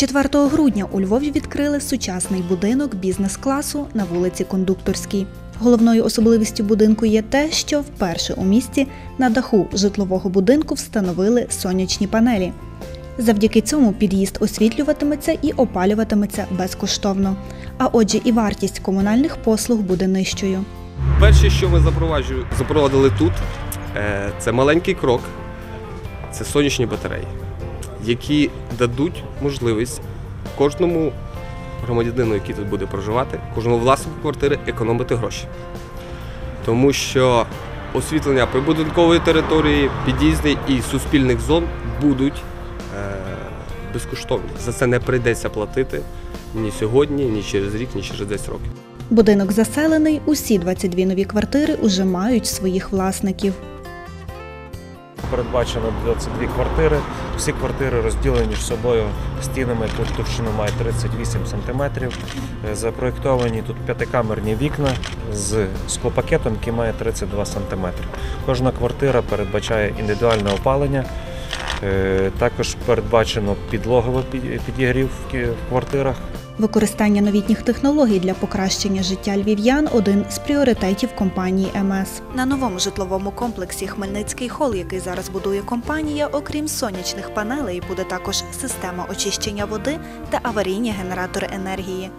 4 грудня у Львові відкрили сучасний будинок бізнес-класу на вулиці Кондукторській. Головною особливістю будинку є те, що вперше у місті на даху житлового будинку встановили сонячні панелі. Завдяки цьому під'їзд освітлюватиметься і опалюватиметься безкоштовно. А отже, і вартість комунальних послуг буде нижчою. Перше, що ми запровадили тут, е, це маленький крок, це сонячні батареї, які дадуть можливість кожному громадянину, який тут буде проживати, кожному власнику квартири економити гроші. Тому що освітлення прибудинкової території, під'їзди і суспільних зон будуть е, безкоштовні. За це не прийдеться платити ні сьогодні, ні через рік, ні через 10 років. Будинок заселений, усі 22 нові квартири уже мають своїх власників. Передбачено 22 квартири. Всі квартири розділені між собою стінами. Товщину має 38 см. Запроєктовані тут п'ятикамерні вікна з склопакетом, який має 32 см. Кожна квартира передбачає індивідуальне опалення. Е, Також передбачено підлоговий пі- підігрів в квартирах. Використання новітніх технологій для покращення життя львів'ян один з пріоритетів компанії МС. На новому житловому комплексі Хмельницький хол, який зараз будує компанія, окрім сонячних панелей, буде також система очищення води та аварійні генератори енергії.